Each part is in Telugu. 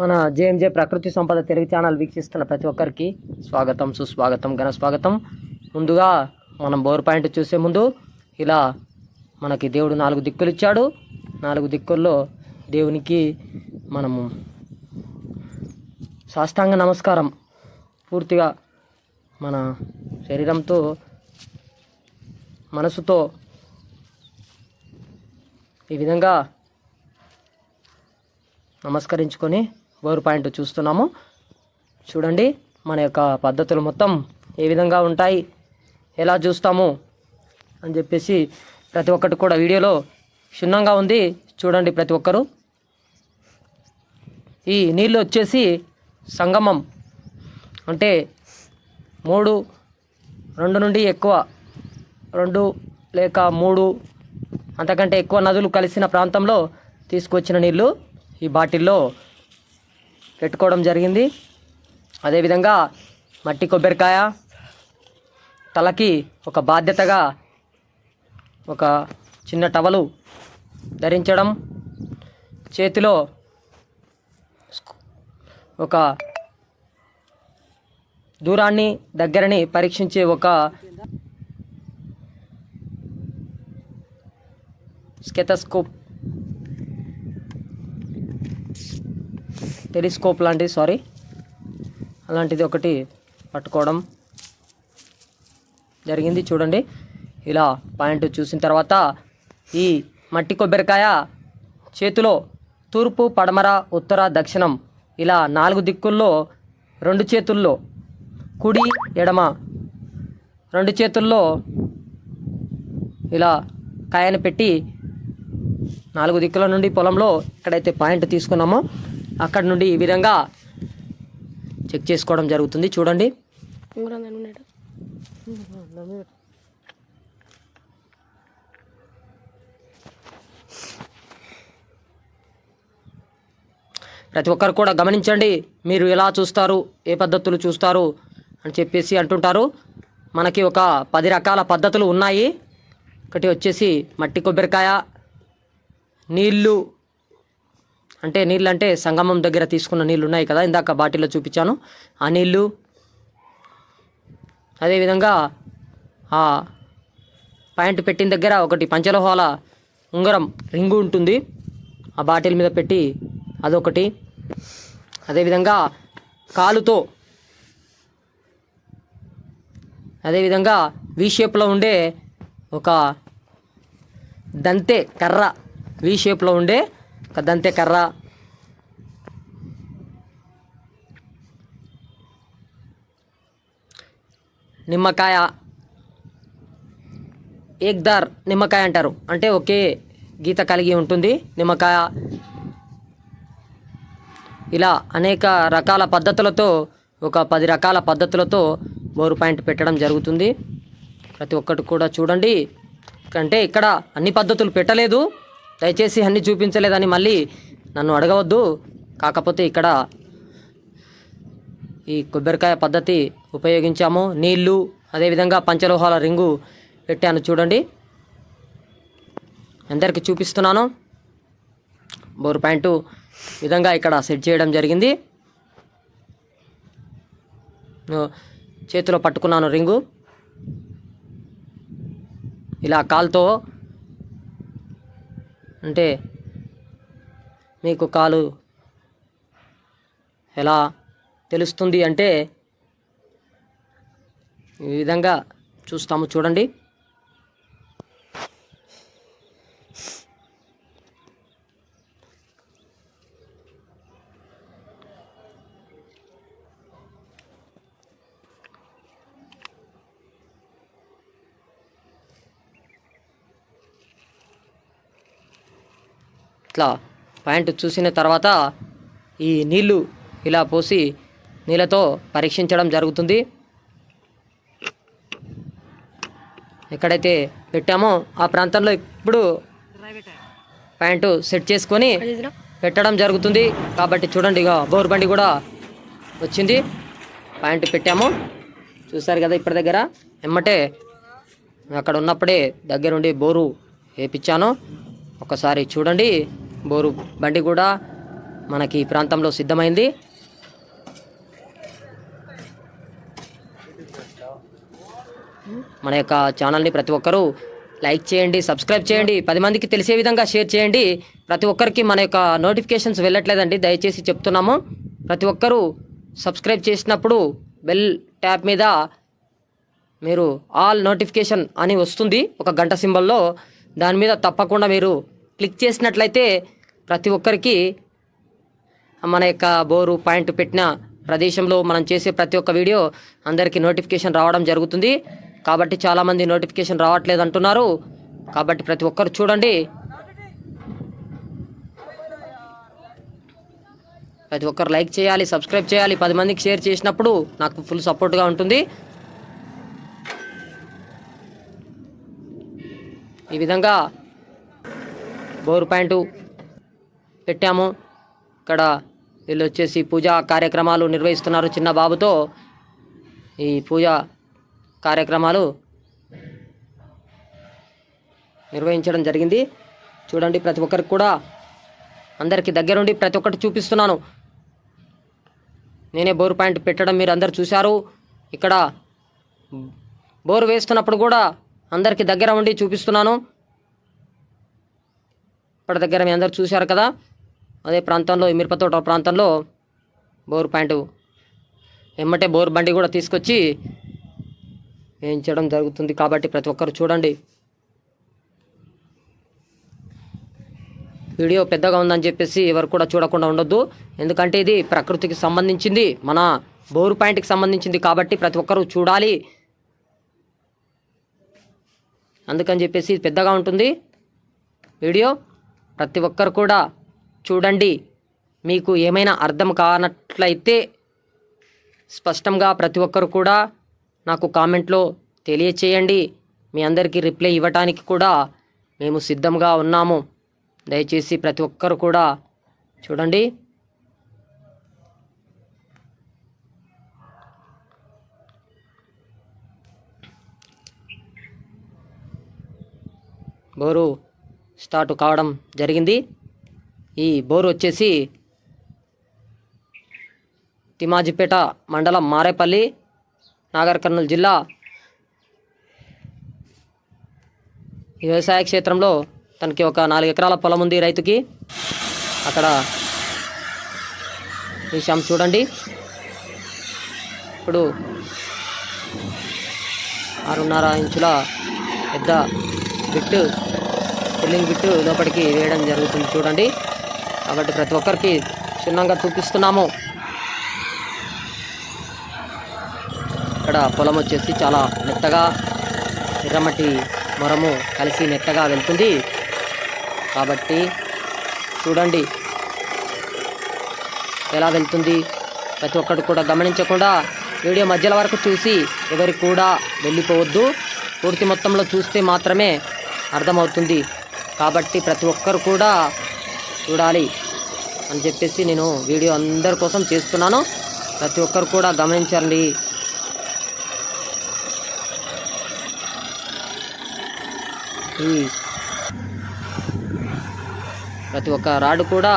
మన జేఎంజే ప్రకృతి సంపద తెలుగు ఛానల్ వీక్షిస్తున్న ప్రతి ఒక్కరికి స్వాగతం సుస్వాగతం ఘన స్వాగతం. ముందుగా మనం బోర్ పాయింట్ చూసే ముందు ఇలా మనకి దేవుడు నాలుగు దిక్కులు ఇచ్చాడు. నాలుగు దిక్కుల్లో దేవునికి మనము సాష్టాంగ నమస్కారం. పూర్తిగా మన శరీరంతో మనసుతో ఈ విధంగా నమస్కరించుకొని బోర్ పాయింట్ చూస్తున్నాము. చూడండి మన యొక్క పద్ధతులు మొత్తం ఏ విధంగా ఉంటాయి ఎలా చూస్తాము అని చెప్పేసి ప్రతి ఒక్కటి కూడా వీడియోలో క్షుణ్ణంగా ఉంది. చూడండి ప్రతి ఒక్కరు. ఈ నీళ్ళు వచ్చేసి సంగమం. అంటే మూడు రెండు నుండి ఎక్కువ రెండు లేక మూడు అంతకంటే ఎక్కువ నదులు కలిసిన ప్రాంతంలో తీసుకొచ్చిన నీళ్ళు ఈ బాటిల్లో పెట్టుకోవడం జరిగింది. అదేవిధంగా మట్టి కొబ్బరికాయ తలకి ఒక బాధ్యతగా ఒక చిన్న టవలు ధరించడం చేతిలో ఒక దూరాన్ని దగ్గరని పరీక్షించే ఒక స్కెతస్కోప్ టెలిస్కోప్ లాంటిది సారీ. అలాంటిది ఒకటి పట్టుకోవడం జరిగింది. చూడండి. ఇలా పాయింట్ చూసిన తర్వాత ఈ మట్టి కొబ్బరికాయ చేతిలో తూర్పు పడమర ఉత్తర దక్షిణం ఇలా నాలుగు దిక్కుల్లో రెండు చేతుల్లో కుడి ఎడమ రెండు చేతుల్లో ఇలా కాయను పెట్టి నాలుగు దిక్కుల నుండి పొలంలో ఎక్కడైతే పాయింట్ తీసుకున్నామో అక్కడ నుండి ఈ విధంగా చెక్ చేసుకోవడం జరుగుతుంది. చూడండి. ప్రతి ఒక్కరు కూడా గమనించండి. మీరు ఎలా చూస్తారు ఏ పద్ధతులు చూస్తారు అని చెప్పేసి అంటుంటారు. మనకి ఒక పది రకాల పద్ధతులు ఉన్నాయి. ఒకటి వచ్చేసి మట్టి కొబ్బరికాయ నీళ్ళు అంటే నీళ్ళు అంటే సంగమం దగ్గర తీసుకున్న నీళ్ళు ఉన్నాయి కదా ఇందాక బాటిల్లో చూపించాను. ఆ నీళ్ళు అదేవిధంగా ఆ పాయింట్ పెట్టిన దగ్గర ఒకటి పంచలోహాల ఉంగరం రింగు ఉంటుంది. ఆ బాటిల్ మీద పెట్టి అదొకటి. అదేవిధంగా కాలుతో అదేవిధంగా వి షేప్లో ఉండే ఒక దంతే కర్ర వి షేప్లో ఉండే ఒక కర్ర. నిమ్మకాయ. ఏక్దార్ నిమ్మకాయ అంటారు. అంటే ఒకే గీత కలిగి ఉంటుంది. నిమ్మకాయ. ఇలా అనేక రకాల పద్ధతులతో ఒక పది రకాల పద్ధతులతో బోరు పాయింట్ పెట్టడం జరుగుతుంది. ప్రతి ఒక్కటి కూడా చూడండి. అంటే ఇక్కడ అన్ని పద్ధతులు పెట్టలేదు. దయచేసి అన్ని చూపించలేదని మళ్ళీ నన్ను అడగవద్దు. కాకపోతే ఇక్కడ ఈ కొబ్బరికాయ పద్ధతి ఉపయోగించాము. నీళ్ళు అదేవిధంగా పంచలోహాల రింగు పెట్టాను చూడండి. అందరికీ చూపిస్తున్నాను. బోర్ ప్యాంటు విధంగా ఇక్కడ సెట్ చేయడం జరిగింది. చేతిలో పట్టుకున్నాను రింగు. ఇలా కాల్తో అంటే మీకు కాలు ఎలా తెలుస్తుంది అంటే ఈ విధంగా చూస్తాము. చూడండి. ఇట్లా పాయింట్ చూసిన తర్వాత ఈ నీళ్ళు ఇలా పోసి నీళ్ళతో పరీక్షించడం జరుగుతుంది. ఎక్కడైతే పెట్టామో ఆ ప్రాంతంలో ఇప్పుడు ప్యాంటు సెట్ చేసుకొని పెట్టడం జరుగుతుంది. కాబట్టి చూడండి ఇక బోర్ బండి కూడా వచ్చింది. ప్యాంటు పెట్టాము. చూసారు కదా ఇప్పటి దగ్గర? ఎమ్మటే అక్కడ ఉన్నప్పుడే దగ్గరుండి బోరు వేపించాను. ఒకసారి చూడండి. బోరు బండి కూడా మనకి ఈ ప్రాంతంలో సిద్ధమైంది. మన యొక్క ఛానల్ని ప్రతి ఒక్కరూ లైక్ చేయండి సబ్స్క్రైబ్ చేయండి పది మందికి తెలిసే విధంగా షేర్ చేయండి. ప్రతి ఒక్కరికి మన యొక్క నోటిఫికేషన్స్ వెళ్ళట్లేదండి దయచేసి చెప్తున్నాము. ప్రతి ఒక్కరూ సబ్స్క్రైబ్ చేసినప్పుడు బెల్ ట్యాప్ మీద మీరు ఆల్ నోటిఫికేషన్ అని వస్తుంది ఒక గంట సింబల్లో. దాని మీద తప్పకుండా మీరు క్లిక్ చేసినట్లయితే ప్రతి ఒక్కరికి మన యొక్క బోరు పాయింట్ పెట్టిన ప్రదేశంలో మనం చేసే ప్రతి ఒక్క వీడియో అందరికీ నోటిఫికేషన్ రావడం జరుగుతుంది. కాబట్టి చాలామంది నోటిఫికేషన్ రావట్లేదు అంటున్నారు. కాబట్టి ప్రతి ఒక్కరు చూడండి. ప్రతి ఒక్కరు లైక్ చేయాలి సబ్స్క్రైబ్ చేయాలి. పది మందికి షేర్ చేసినప్పుడు నాకు ఫుల్ సపోర్ట్గా ఉంటుంది. ఈ విధంగా బోరు పాయింట్ పెట్టాము. ఇక్కడ వీళ్ళు వచ్చేసి పూజా కార్యక్రమాలు నిర్వహిస్తున్నారు చిన్న బాబుతో. ఈ పూజా కార్యక్రమాలు నిర్వహించడం జరిగింది. చూడండి ప్రతి ఒక్కరికి కూడా అందరికీ దగ్గరుండి ప్రతి ఒక్కటి చూపిస్తున్నాను. నేనే బోర్ పాయింట్ పెట్టడం మీరు అందరు చూశారు. ఇక్కడ బోరు వేస్తున్నప్పుడు కూడా అందరికీ దగ్గర ఉండి చూపిస్తున్నాను. ఇప్పటి దగ్గర మీ అందరు చూశారు కదా? అదే ప్రాంతంలో మిరపతోట ప్రాంతంలో బోర్ పాయింట్ ఎమ్మటే బోర్ బండి కూడా తీసుకొచ్చి వేయించడం జరుగుతుంది కాబట్టి ప్రతి ఒక్కరు చూడండి. వీడియో పెద్దగా ఉందని చెప్పేసి ఎవరు కూడా చూడకుండా ఉండొద్దు. ఎందుకంటే ఇది ప్రకృతికి సంబంధించింది మన బోరు పాయింట్కి సంబంధించింది కాబట్టి ప్రతి ఒక్కరూ చూడాలి. అందుకని చెప్పేసి ఇది పెద్దగా ఉంటుంది. వీడియో ప్రతి ఒక్కరు కూడా చూడండి మీకు ఏమైనా అర్థం కానట్లయితే స్పష్టంగా ప్రతి ఒక్కరు కూడా నాకు కామెంట్లో తెలియచేయండి. మీ అందరికీ రిప్లై ఇవ్వటానికి కూడా మేము సిద్ధంగా ఉన్నాము. దయచేసి ప్రతి ఒక్కరు కూడా చూడండి. బోరు స్టార్ట్ కావడం జరిగింది. ఈ బోరు వచ్చేసి తిమాజిపేట మండలం మారేపల్లి నాగర్ కర్నూలు జిల్లా ఈ వ్యవసాయ క్షేత్రంలో తనకి ఒక నాలుగు ఎకరాల పొలం ఉంది రైతుకి. అక్కడ విషయం చూడండి. ఇప్పుడు ఆరున్నర ఇంచుల పెద్ద బిట్టు ఫిల్లింగ్ బిట్టు లోపలికి వేయడం జరుగుతుంది. చూడండి. కాబట్టి ప్రతి ఒక్కరికి క్షుణ్ణంగా చూపిస్తున్నాము. ఇక్కడ పొలం వచ్చేసి చాలా మెత్తగా ఎర్రమట్టి మొరము కలిసి మెత్తగా వెళ్తుంది. కాబట్టి చూడండి. ఎలా వెళ్తుంది? ప్రతి ఒక్కరు కూడా గమనించకుండా వీడియో మధ్యల వరకు చూసి ఎవరికి కూడా వెళ్ళిపోవద్దు. పూర్తి మొత్తంలో చూస్తే మాత్రమే అర్థమవుతుంది. కాబట్టి ప్రతి ఒక్కరు కూడా చూడాలి అని చెప్పేసి నేను వీడియో అందరి కోసం చేస్తున్నాను. ప్రతి ఒక్కరు కూడా గమనించండి. ఈ ప్రతి ఒక్క రాడ్ కూడా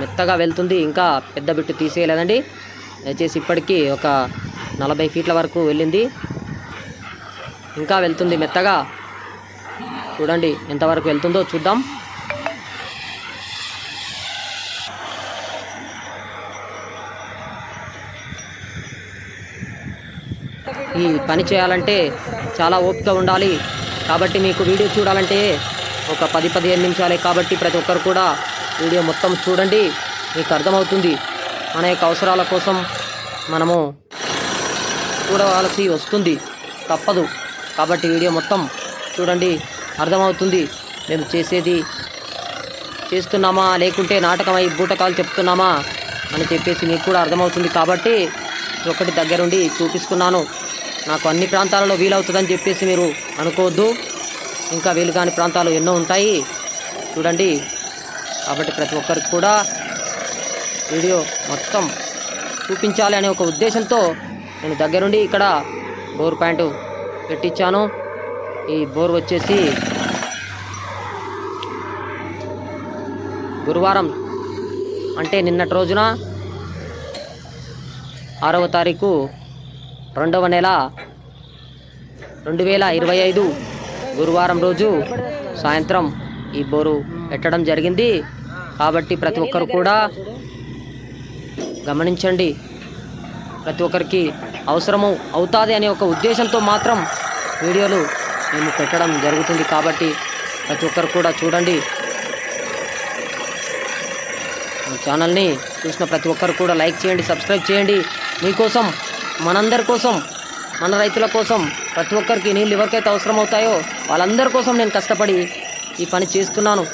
మెత్తగా వెళ్తుంది. ఇంకా పెద్ద బిట్టు తీసేయలేదండి. దయచేసి ఇప్పటికీ ఒక నలభై ఫీట్ల వరకు వెళ్ళింది. ఇంకా వెళ్తుంది మెత్తగా. చూడండి ఎంతవరకు వెళ్తుందో చూద్దాం. ఈ పని చేయాలంటే చాలా ఓపిక ఉండాలి. కాబట్టి మీకు వీడియో చూడాలంటే ఒక పది పదిహేను నిమిషాలే కాబట్టి ప్రతి ఒక్కరు కూడా వీడియో మొత్తం చూడండి. మీకు అర్థమవుతుంది. మన యొక్క అవసరాల కోసం మనము చూడవలసి వస్తుంది. తప్పదు. కాబట్టి వీడియో మొత్తం చూడండి. అర్థమవుతుంది. మేము చేసేది చేస్తున్నామా? లేకుంటే నాటకమై బూటకాలు చెప్తున్నామా? అని చెప్పేసి మీకు కూడా అర్థమవుతుంది కాబట్టి ఒకటి దగ్గరుండి చూపిస్తున్నాను. నాకు అన్ని ప్రాంతాలలో వీలవుతుందని చెప్పేసి మీరు అనుకోవద్దు. ఇంకా వీలు కాని ప్రాంతాలు ఎన్నో ఉంటాయి. చూడండి. కాబట్టి ప్రతి ఒక్కరికి కూడా వీడియో మొత్తం చూపించాలి అనే ఒక ఉద్దేశంతో నేను దగ్గరుండి ఇక్కడ బోర్ ప్యాంటు పెట్టించాను. ఈ బోర్ వచ్చేసి గురువారం అంటే నిన్నటి రోజున ఆరవ తారీఖు రెండవ నెల రెండు వేల ఇరవై ఐదు గురువారం రోజు సాయంత్రం ఈ బోరు పెట్టడం జరిగింది. కాబట్టి ప్రతి ఒక్కరు కూడా గమనించండి. ప్రతి ఒక్కరికి అవసరము అవుతుంది అనే ఒక ఉద్దేశంతో మాత్రం వీడియోలు మేము పెట్టడం జరుగుతుంది కాబట్టి ప్రతి ఒక్కరు కూడా చూడండి. ఛానల్ని చూసిన ప్రతి ఒక్కరు కూడా లైక్ చేయండి సబ్స్క్రైబ్ చేయండి. మీకోసం మనందరి కోసం మన రైతుల కోసం ప్రతి ఒక్కరికి నీళ్ళు ఎవరికైతే అవసరం అవుతాయో వాళ్ళందరి కోసం నేను కష్టపడి ఈ పని చేస్తున్నాను.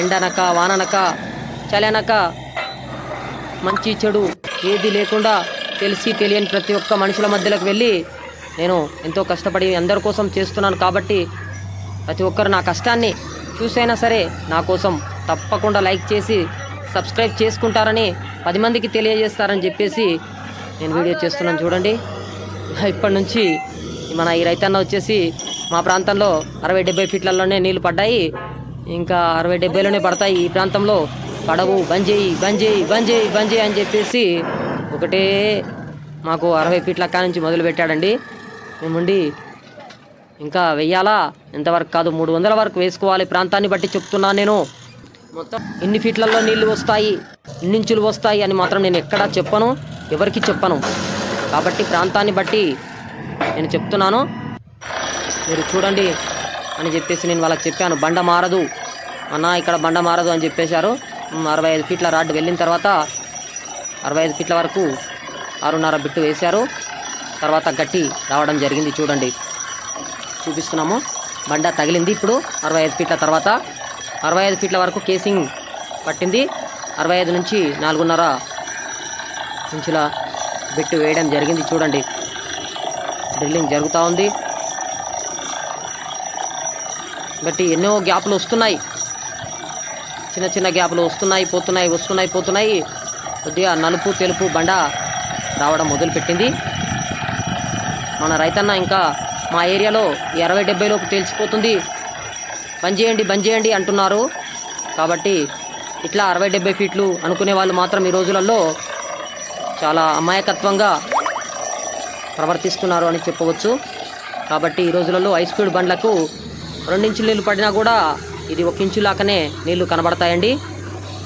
ఎండనక వాననక చలనక మంచి చెడు ఏది లేకుండా తెలిసి తెలియని ప్రతి ఒక్క మనుషుల మధ్యలోకి వెళ్ళి నేను ఎంతో కష్టపడి అందరి కోసం చేస్తున్నాను కాబట్టి ప్రతి ఒక్కరు నా కష్టాన్ని చూసైనా సరే నా కోసం తప్పకుండా లైక్ చేసి సబ్స్క్రైబ్ చేసుకుంటారని పది మందికి తెలియజేస్తారని చెప్పేసి నేను వీడియో చేస్తున్నాను చూడండి. ఇప్పటి నుంచి మన ఈ రైతన్న వచ్చేసి మా ప్రాంతంలో అరవై డెబ్బై ఫీట్లలోనే నీళ్ళు పడ్డాయి. ఇంకా అరవై డెబ్బైలోనే పడతాయి. ఈ ప్రాంతంలో పడవు. బంద్ చేయి బంద్ చేయి బంద్ చేయి బంద్ చేయి అని చెప్పేసి ఒకటే మాకు అరవై ఫీట్ల కా నుంచి మొదలు పెట్టాడండి ఏమండి ఇంకా వెయ్యాలా? ఎంతవరకు కాదు మూడు వందల వరకు వేసుకోవాలి. ప్రాంతాన్ని బట్టి చెప్తున్నాను నేను. మొత్తం ఇన్ని ఫీట్లలో నీళ్ళు వస్తాయి ఇన్నించులు వస్తాయి అని మాత్రం నేను ఎక్కడా చెప్పను ఎవరికి చెప్పను. కాబట్టి ప్రాంతాన్ని బట్టి నేను చెప్తున్నాను. మీరు చూడండి అని చెప్పేసి నేను వాళ్ళకి చెప్పాను. బండ మారదు. అన్న ఇక్కడ బండ మారదు అని చెప్పేశారు. అరవై ఐదు ఫీట్ల రాడ్ వెళ్ళిన తర్వాత అరవై ఐదు ఫీట్ల వరకు ఆరున్నర బిట్టు వేశారు. తర్వాత గట్టి రావడం జరిగింది. చూడండి. చూపిస్తున్నాము. బండ తగిలింది ఇప్పుడు. అరవై ఐదు ఫీట్ల తర్వాత. అరవై ఐదు ఫీట్ల వరకు కేసింగ్ పట్టింది. అరవై ఐదు నుంచి నాలుగున్నర ఇంచుల బిట్టు వేయడం జరిగింది. చూడండి. డ్రిల్లింగ్ జరుగుతూ ఉంది. బట్టి ఎన్నో గ్యాప్లు వస్తున్నాయి. చిన్న చిన్న గ్యాప్లు వస్తున్నాయి పోతున్నాయి వస్తున్నాయి పోతున్నాయి. కొద్దిగా నలుపు తెలుపు బండ రావడం మొదలుపెట్టింది. మన రైతన్న ఇంకా మా ఏరియాలో ఈ అరవై డెబ్బైలోపు తేల్చిపోతుంది. బంద్ చేయండి బంద్ చేయండి అంటున్నారు. కాబట్టి ఇట్లా అరవై డెబ్బై ఫీట్లు అనుకునే వాళ్ళు మాత్రం ఈ రోజులలో చాలా అమాయకత్వంగా ప్రవర్తిస్తున్నారు అని చెప్పవచ్చు. కాబట్టి ఈ రోజులలో హై స్పీడ్ బండ్లకు రెండించు నీళ్ళు పడినా కూడా ఇది ఒక ఇంచు లాగానే నీళ్ళు కనబడతాయండి.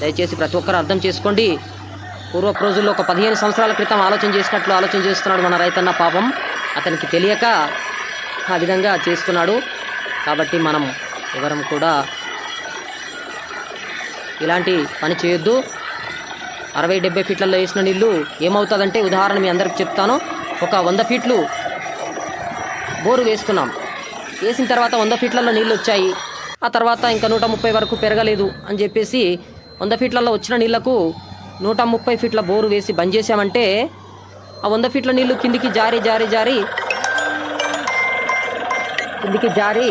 దయచేసి ప్రతి ఒక్కరు అర్థం చేసుకోండి. పూర్వపు రోజుల్లో ఒక పదిహేను సంవత్సరాల క్రితం ఆలోచన చేసినట్లు ఆలోచన చేస్తున్నాడు మన రైతన్న పాపం. అతనికి తెలియక ఆ విధంగా చేస్తున్నాడు. కాబట్టి మనం ఎవరం కూడా ఇలాంటి పని చేయొద్దు. అరవై డెబ్బై ఫీట్లలో వేసిన నీళ్ళు ఏమవుతుందంటే ఉదాహరణ మీ అందరికి చెప్తాను. ఒక వంద ఫీట్లు బోరు వేస్తున్నాం. వేసిన తర్వాత వంద ఫీట్లలో నీళ్ళు వచ్చాయి. ఆ తర్వాత ఇంకా నూట ముప్పై వరకు పెరగలేదు అని చెప్పేసి వంద ఫీట్లలో వచ్చిన నీళ్ళకు నూట ముప్పై ఫీట్ల బోరు వేసి బంద్ చేసామంటే ఆ వంద ఫీట్ల నీళ్ళు కిందికి జారి జారి జారి కిందికి జారి.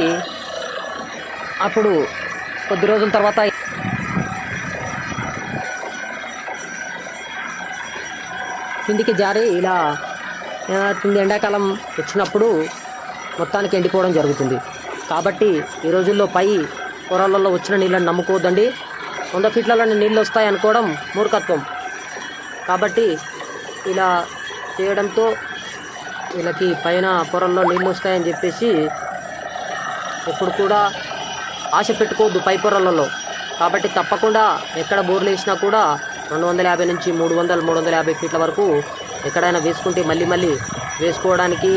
అప్పుడు కొద్ది రోజుల తర్వాత కిందికి జారి ఇలా ఏమవుతుంది ఎండాకాలం వచ్చినప్పుడు మొత్తానికి ఎండిపోవడం జరుగుతుంది. కాబట్టి ఈ రోజుల్లో పై పొరాలలో వచ్చిన నీళ్ళని నమ్ముకోవద్దండి. వంద ఫీట్లలో నీళ్ళు వస్తాయి అనుకోవడం మూర్ఖత్వం. కాబట్టి ఇలా చేయడంతో వీళ్ళకి పైన పొరల్లో నీళ్ళు వస్తాయని చెప్పేసి ఎప్పుడు కూడా ఆశ పెట్టుకోవద్దు పై పొరలలో. కాబట్టి తప్పకుండా ఎక్కడ బోర్లు వేసినా కూడా రెండు వందల యాభై నుంచి మూడు వందలు మూడు వందల యాభై ఫీట్ల వరకు ఎక్కడైనా వేసుకుంటే మళ్ళీ మళ్ళీ వేసుకోవడానికి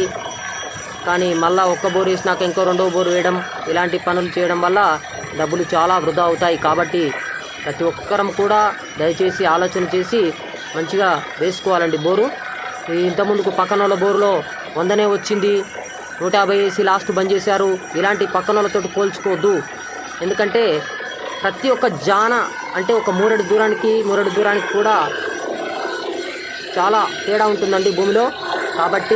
కానీ మళ్ళా ఒక్క బోరు వేసినాక ఇంకో రెండో బోరు వేయడం ఇలాంటి పనులు చేయడం వల్ల డబ్బులు చాలా వృధా అవుతాయి. కాబట్టి ప్రతి ఒక్కరం కూడా దయచేసి ఆలోచన చేసి మంచిగా వేసుకోవాలండి బోరు. ఇంతకుముందుకు పక్కన వాళ్ళ బోరులో వందనే వచ్చింది. నూట యాభై వేసి లాస్ట్ బంద్ చేశారు. ఇలాంటి పక్కన వాళ్ళతో పోల్చుకోవద్దు. ఎందుకంటే ప్రతి ఒక్క జాన అంటే ఒక మూరడు దూరానికి మూరడు దూరానికి కూడా చాలా తేడా ఉంటుందండి భూమిలో. కాబట్టి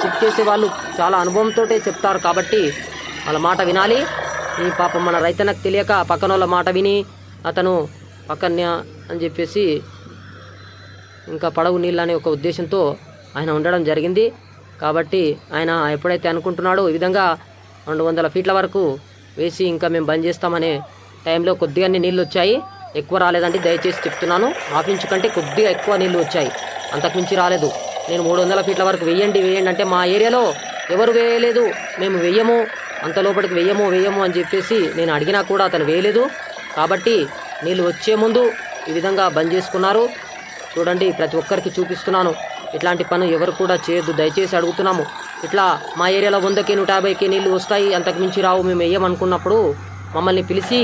చెక్ చేసే వాళ్ళు చాలా అనుభవంతో చెప్తారు. కాబట్టి వాళ్ళ మాట వినాలి. ఈ పాపం మన రైతన్నకు తెలియక పక్కన వాళ్ళ మాట విని అతను పక్కన అని చెప్పేసి ఇంకా పడవు నీళ్ళు అనే ఒక ఉద్దేశంతో ఆయన ఉండడం జరిగింది. కాబట్టి ఆయన ఎప్పుడైతే అనుకుంటున్నాడో ఈ విధంగా రెండు వందల ఫీట్ల వరకు వేసి ఇంకా మేము బంద్ చేస్తామనే టైంలో కొద్దిగా నీళ్ళు వచ్చాయి. ఎక్కువ రాలేదండి దయచేసి చెప్తున్నాను. హాఫ్ ఇంచ్ కంటే కొద్దిగా ఎక్కువ నీళ్ళు వచ్చాయి. అంతకుమించి రాలేదు. నేను మూడు వందల ఫీట్ల వరకు వేయండి వేయండి అంటే మా ఏరియాలో ఎవరు వేయలేదు. మేము వేయము అంత లోపలికి వేయము వేయము అని చెప్పేసి నేను అడిగినా కూడా అతను వేయలేదు. కాబట్టి నీళ్ళు వచ్చే ముందు ఈ విధంగా బంద్ చేసుకున్నారు. చూడండి ప్రతి ఒక్కరికి చూపిస్తున్నాను. ఇట్లాంటి పని ఎవరు కూడా చేయొద్దు. దయచేసి అడుగుతున్నాము. ఇట్లా మా ఏరియాలో వందకి నూట యాభైకి నీళ్ళు వస్తాయి. అంతకుమించి రావు. మేము వేయమనుకున్నప్పుడు మమ్మల్ని పిలిచి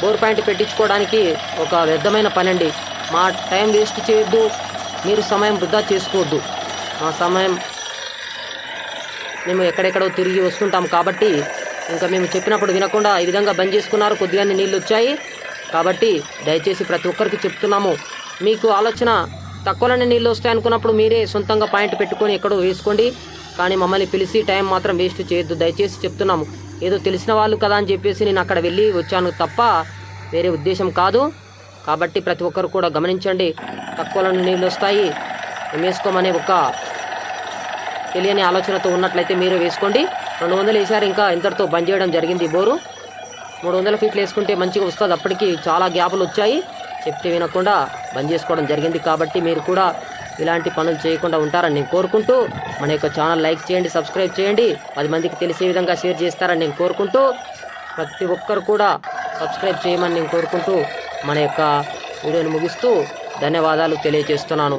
బోర్ పాయింట్ పెట్టించుకోవడానికి ఒక వ్యర్థమైన పని అండి మా టైం వేస్ట్ చేయొద్దు. మీరు సమయం వృధా చేసుకోవద్దు. మా సమయం మేము ఎక్కడెక్కడో తిరిగి వస్తుంటాం కాబట్టి ఇంకా మేము చెప్పినప్పుడు వినకుండా ఈ విధంగా బంద్ చేసుకున్నారు. కొద్దిగానే నీళ్ళు వచ్చాయి కాబట్టి దయచేసి ప్రతి ఒక్కరికి చెప్తున్నాము. మీకు ఆలోచన తక్కువలోనే నీళ్ళు వస్తాయి అనుకున్నప్పుడు మీరే సొంతంగా పాయింట్ పెట్టుకొని ఎక్కడో వేసుకోండి. కానీ మమ్మల్ని పిలిచి టైం మాత్రం వేస్ట్ చేయొద్దు. దయచేసి చెప్తున్నాము. ఏదో తెలిసిన వాళ్ళు కదా అని చెప్పేసి నేను అక్కడ వెళ్ళి వచ్చాను తప్ప వేరే ఉద్దేశం కాదు. కాబట్టి ప్రతి ఒక్కరు కూడా గమనించండి. తక్కువలోనే నీళ్ళు వస్తాయి. వేసుకోమనే ఒక తెలియని ఆలోచనతో ఉన్నట్లయితే మీరు వేసుకోండి. రెండు వందలు వేసారు ఇంకా ఇంతటితో బంద్ చేయడం జరిగింది బోరు. మూడు వందల ఫీట్లు వేసుకుంటే మంచిగా వస్తుంది. అప్పటికి చాలా గ్యాపులు వచ్చాయి. చెప్తే వినకుండా బంద్ చేసుకోవడం జరిగింది కాబట్టి మీరు కూడా ఇలాంటి పనులు చేయకుండా ఉంటారని నేను కోరుకుంటూ మన యొక్క ఛానల్ లైక్ చేయండి సబ్స్క్రైబ్ చేయండి. పది మందికి తెలిసే విధంగా షేర్ చేస్తారని నేను కోరుకుంటూ ప్రతి ఒక్కరు కూడా సబ్స్క్రైబ్ చేయమని నేను కోరుకుంటూ మన యొక్క వీడియోని ముగిస్తూ ధన్యవాదాలు తెలియజేస్తున్నాను.